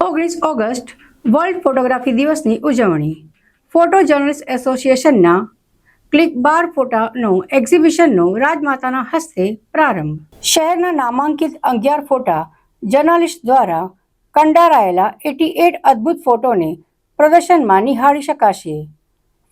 ઓગણીસ August world photography દિવસની ઉજવણી. ફોટો જર્નલિસ્ટ એસોસિએશનના ક્લિક બાર ફોટાનો એક્ઝિબિશનનો રાજમાતાના હસ્તે પ્રારંભ. શહેરના નામાંકિત અગિયાર ફોટા જર્નાલિસ્ટ દ્વારા કંડારાયેલા એટી એટ અદ્ભુત ફોટોને પ્રદર્શનમાં નિહાળી શકાશે.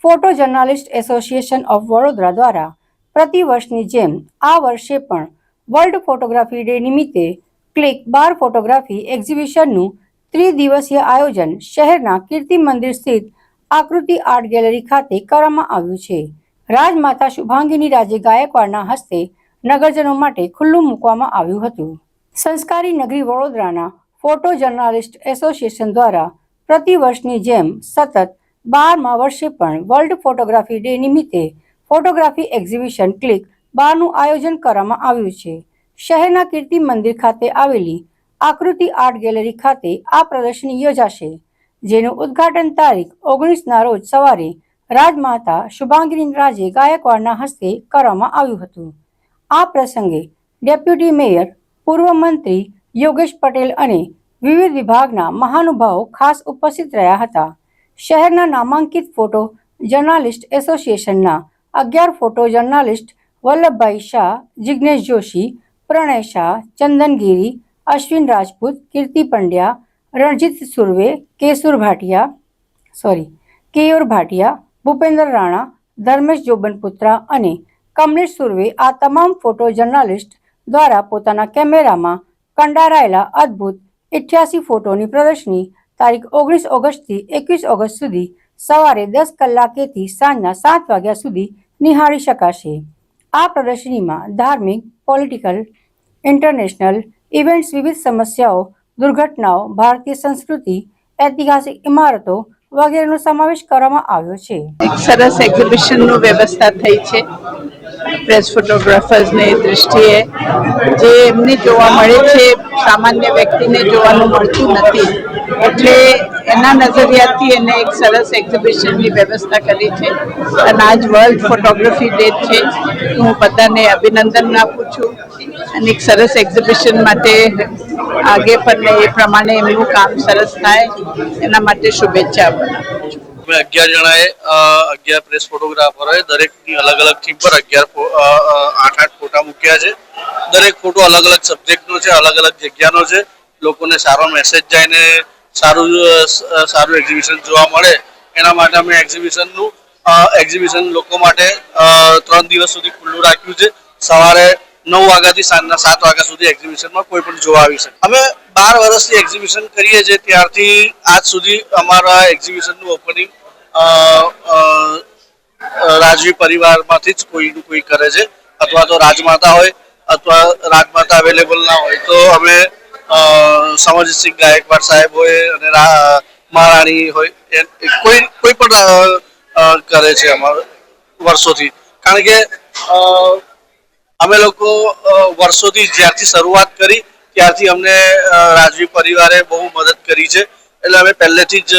Photo journalist association of Vadodara દ્વારા પ્રતિવર્ષની જેમ આ વર્ષે પણ વર્લ્ડ ફોટોગ્રાફી ડે નિમિત્તે ક્લિક બાર ફોટોગ્રાફી એક્ઝિબિશનનું ત્રિદિવસીય આયોજન શહેરના કીર્તિ મંદિર સ્થિત આકૃતિ આર્ટ ગેલેરી ખાતે કરવામાં આવ્યું છે. રાજમાતા શુભાંગીની રાજે ગાયકવાડના હસ્તે નગરજનો માટે ખુલ્લું મૂકવામાં આવ્યું હતું. સંસ્કારી નગરી વડોદરાના ફોટો જર્નાલિસ્ટ એસોસિએશન દ્વારા પ્રતિવર્ષની જેમ સતત બારમા વર્ષે પણ વર્લ્ડ ફોટોગ્રાફી ડે નિમિત્તે ફોટોગ્રાફી એક્ઝિબિશન ક્લિક બારનું આયોજન કરવામાં આવ્યું છે. શહેરના કીર્તિ મંદિર ખાતે આવેલી આકૃતિ આર્ટ ગેલેરી ખાતે આ પ્રદર્શની યોજાશે, જેનું ઉદ્ઘાટન તારીખ ઓગણીસના રોજ સવારે રાજમાતા શુભાંગીન રાજે ગાયકવાડના હસ્તે કરવામાં આવ્યું હતું. આ પ્રસંગે ડેપ્યુટી મેયર, પૂર્વ મંત્રી યોગેશ પટેલ અને વિવિધ વિભાગના મહાનુભાવો ખાસ ઉપસ્થિત રહ્યા હતા. શહેરના નામાંકિત ફોટો જર્નાલિસ્ટ એસોસિએશનના અગિયાર photo journalist Vallabhbhai Shah Jignesh Joshi, Pranay Shah, Chandangiri Ashwin Rajput, Kirti Pandya, Ranjit Surve Kesur Bhatia sorry Keyur Bhatia, Bhupendra Rana, Dharmesh Jobanputra અને કમલેશ સુર્વે આ તમામ ફોટો જર્નાલિસ્ટ દ્વારા પોતાના કેમેરામાં કંડારાયેલા અદ્ભુત ઇઠ્યાસી ફોટોની પ્રદર્શની તારીખ ઓગણીસ ઓગસ્ટથી એકવીસ ઓગસ્ટ સુધી સવારે દસ કલાકેથી સાંજના સાત વાગ્યા સુધી નિહાળી શકાશે. આ પ્રદર્શનીમાં ધાર્મિક પોલિટિકલ ઇન્ટરનેશનલ ઇવેન્ટ્સ વિવિધ સમસ્યાઓ, દુર્ઘટનાઓ, ભારતીય સંસ્કૃતિ, ઐતિહાસિક ઇમારતો વગેરેનો સમાવેશ કરવામાં આવ્યો છે. એક સરસ એક્ઝિબિશનનું વ્યવસ્થા થઈ છે. પ્રેસ ફોટોગ્રાફર્સની દૃષ્ટિએ જે એમને જોવા મળે છે, સામાન્ય વ્યક્તિને જોવાનું મળતું નથી. એટલે એના નજરિયાથી એને એક સરસ એક્ઝિબિશનની વ્યવસ્થા કરી છે. અને આજ વર્લ્ડ ફોટોગ્રાફી ડે છે. હું બધાને અભિનંદન આપું છું. અને એક સરસ એક્ઝિબિશન માટે આગે પણ એ પ્રમાણે એમનું કામ સરસ થાય. એના માટે શુભેચ્છા આપું અમે અગિયાર જણાએ અગિયાર પ્રેસ ફોટોગ્રાફરોએ દરેકની અલગ અલગ થીમ પર અગિયાર આઠ આઠ ફોટા મૂક્યા છે. દરેક ફોટો અલગ અલગ સબ્જેક્ટનો છે, અલગ અલગ જગ્યાનો છે. લોકોને સારો મેસેજ જાય ને સારું સારું એક્ઝિબિશન જોવા મળે. એના માટે અમે એક્ઝિબિશનનું એક્ઝિબિશન લોકો માટે ત્રણ દિવસ સુધી ખુલ્લું રાખ્યું છે. સવારે નવ વાગ્યાથી સાંજના સાત વાગ્યા સુધી એક્ઝિબિશનમાં કોઈ પણ જોવા આવી શકે. અમે બાર વર્ષથી એક્ઝિબિશન કરીએ છીએ, ત્યારથી આજ સુધી અમારા એક્ઝિબિશનનું ઓપનિંગ રાજવી પરિવારમાંથી જ કોઈનું કોઈ કરે છે. અથવા તો રાજમાતા હોય, અથવા રાજમાતા અવેલેબલ ના હોય, તો અમે સમરજીતસિંહ ગાયકવાડ સાહેબ હોય અને મહારાણી હોય કોઈ કોઈ પણ કરે છે અમારે વર્ષોથી. કારણ કે અમે લોકો વર્ષોથી જ્યારથી શરૂઆત કરી, ત્યારથી અમને રાજવી પરિવારે બહુ મદદ કરી છે. એટલે અમે પહેલેથી જ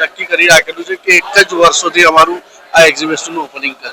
નક્કી કરી રાખેલું છે કે એક જ વર્ષોથી અમારું આ એક્ઝિબિશનનું ઓપનિંગ કરે.